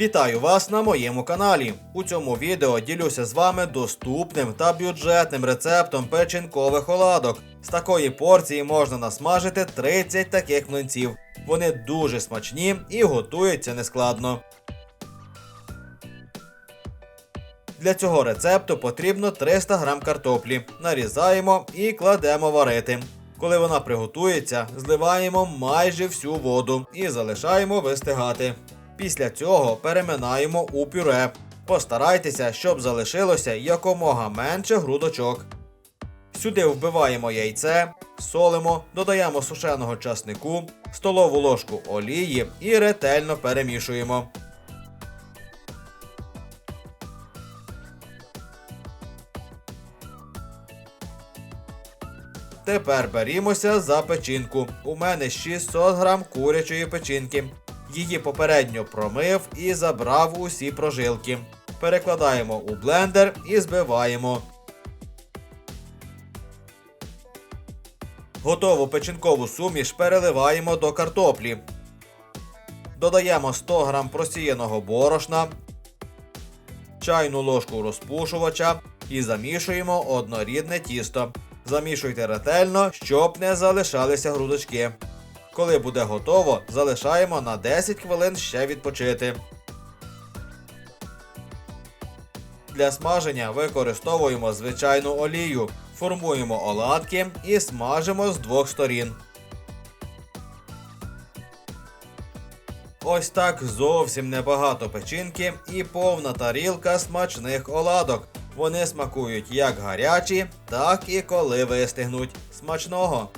Вітаю вас на моєму каналі. У цьому відео ділюся з вами доступним та бюджетним рецептом печінкових оладок. З такої порції можна насмажити 30 таких млинців. Вони дуже смачні і готуються нескладно. Для цього рецепту потрібно 300 г картоплі. Нарізаємо і кладемо варити. Коли вона приготується, зливаємо майже всю воду і залишаємо вистигати. Після цього переминаємо у пюре. Постарайтеся, щоб залишилося якомога менше грудочок. Сюди вбиваємо яйце, солимо, додаємо сушеного часнику, столову ложку олії і ретельно перемішуємо. Тепер берімося за печінку. У мене 600 грам курячої печінки. Її попередньо промив і забрав усі прожилки. Перекладаємо у блендер і збиваємо. Готову печінкову суміш переливаємо до картоплі. Додаємо 100 грам просіяного борошна, чайну ложку розпушувача і замішуємо однорідне тісто. Замішуйте ретельно, щоб не залишалися грудочки. Коли буде готово, залишаємо на 10 хвилин ще відпочити. Для смаження використовуємо звичайну олію, формуємо оладки і смажимо з двох сторін. Ось так зовсім небагато печінки і повна тарілка смачних оладок. Вони смакують як гарячі, так і коли вистигнуть. Смачного!